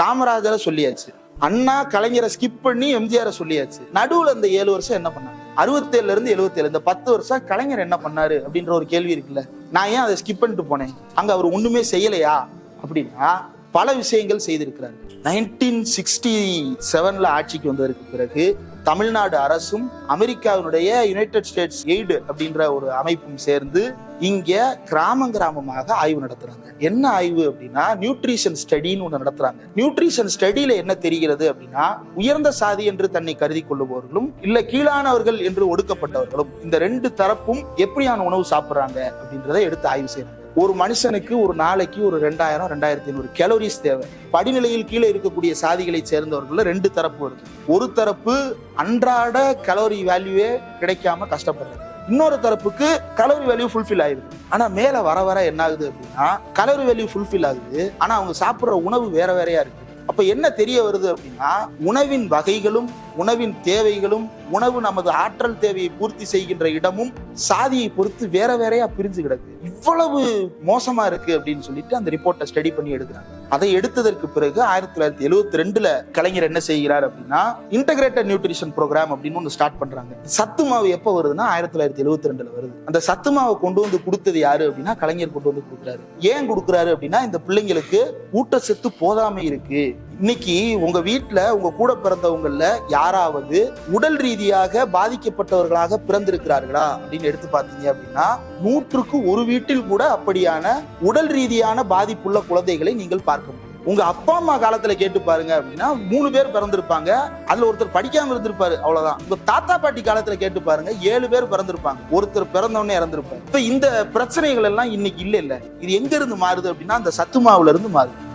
காமராஜரை சொல்லியாச்சு. அண்ணா கலைஞரை ஸ்கிப் பண்ணி எம்ஜிஆரை சொல்லியாச்சு. நடுவில் இந்த ஏழு வருஷம் என்ன பண்ணாங்க? அறுபத்தேழுல இருந்து எழுபத்தேழு இந்த பத்து வருஷம் கலைஞர் என்ன பண்ணாரு அப்படின்ற ஒரு கேள்வி இருக்குல்ல. நான் ஏன் அதை ஸ்கிப் பண்ணிட்டு போனேன்? அங்க அவர் ஒண்ணுமே செய்யலையா? அப்படின்னா பல விஷயங்கள் செய்திருக்கிறார்கள். நைன்டீன் சிக்ஸ்டி செவன்ல ஆட்சிக்கு வந்ததற்கு பிறகு தமிழ்நாடு அரசும் அமெரிக்காவினுடைய யுனைடெட் ஸ்டேட்ஸ் எய்டு அப்படின்ற ஒரு அமைப்பும் சேர்ந்து இங்க கிராமம் கிராமமாக ஆய்வு நடத்துறாங்க. என்ன ஆய்வு அப்படின்னா நியூட்ரிஷன் ஸ்டடின்னு ஒண்ணு நடத்துறாங்க. நியூட்ரிஷன் ஸ்டடியில என்ன தெரிகிறது அப்படின்னா உயர்ந்த சாதி என்று தன்னை கருதி கொள்ளுபவர்களும் இல்ல கீழானவர்கள் என்று ஒடுக்கப்பட்டவர்களும் இந்த ரெண்டு தரப்பும் எப்படியான உணவு சாப்பிடுறாங்க அப்படின்றத எடுத்து ஆய்வு செய்யறாங்க. ஒரு மனுஷனுக்கு ஒரு நாளைக்கு ஒரு ரெண்டாயிரம் ரெண்டாயிரத்தி ஐநூறு கேலோரிஸ் தேவை. படிநிலையில் கீழே இருக்கக்கூடிய சாதிகளை சேர்ந்தவர்கள் ரெண்டு தரப்பு வருது. ஒரு தரப்பு அன்றாட கலோரி வேல்யூவே கிடைக்காம கஷ்டப்படுறது இன்னொரு தரப்புக்கு கலோரி வேல்யூ ஃபுல்ஃபில் ஆயிருது. ஆனா மேல வர வர என்ன ஆகுது அப்படின்னா கலோரி வேல்யூ ஃபுல்ஃபில் ஆகுது. ஆனா அவங்க சாப்பிட்ற உணவு வேற வேறையா இருக்கு. இப்போ என்ன தெரிய வருது அப்படின்னா உணவின் வகைகளும் உணவின் தேவைகளும் உணவு நமது ஆற்றல் தேவையை பூர்த்தி செய்கின்ற இடமும் சாதியை பொறுத்து வேற வேறையா பிரிஞ்சு கிடக்கு. இவ்வளவு மோசமா இருக்கு அப்படின்னு சொல்லிட்டு அந்த ரிப்போர்ட்டை ஸ்டடி பண்ணி எடுக்கிறாங்க. அதை எடுத்ததற்கு பிறகு ஆயிரத்தி தொள்ளாயிரத்தி எழுவத்தி ரெண்டுல கலைஞர் என்ன செய்கிறார் அப்படின்னா இன்டகிரேட்டட் நியூட்ரிஷன் ப்ரோக்ராம் அப்படின்னு ஒன்று ஸ்டார்ட் பண்றாங்க. சத்து மாவு எப்போ வருதுன்னா ஆயிரத்தி தொள்ளாயிரத்தி எழுபத்தி ரெண்டுல வருது. அந்த சத்து மாவை கொண்டு வந்து கொடுத்தது யாரு அப்படின்னா கலைஞர் கொண்டு வந்து கொடுக்குறாரு. ஏன் கொடுக்குறாரு அப்படின்னா இந்த பிள்ளைங்களுக்கு ஊட்டச்சத்து போதாமை இருக்கு. இன்னைக்கு உங்க வீட்டில் உங்க கூட பிறந்தவங்கல்ல யாராவது உடல் ரீதியாக பாதிக்கப்பட்டவர்களாக பிறந்திருக்கிறார்களா? அப்படின்னு எடுத்து பார்த்தீங்க அப்படின்னா நூற்றுக்கு ஒரு வீட்டில் கூட அப்படியான உடல் ரீதியான பாதிப்புள்ள குழந்தைகளை நீங்கள் பார்க்க முடியும். உங்க அப்பா அம்மா காலத்துல கேட்டு பாருங்க அப்படின்னா மூணு பேர் பிறந்திருப்பாங்க. அதுல ஒருத்தர் படிக்காம இருந்திருப்பாரு அவ்வளவுதான். உங்க தாத்தா பாட்டி காலத்துல கேட்டு பாருங்க ஏழு பேர் பிறந்திருப்பாங்க. ஒருத்தர் பிறந்தவொடனே இறந்திருப்பாரு. இப்ப இந்த பிரச்சனைகள் எல்லாம் இன்னைக்கு இல்ல இல்ல. இது எங்க இருந்து மாறுது அப்படின்னா அந்த சத்து மாவுல இருந்து மாறுது.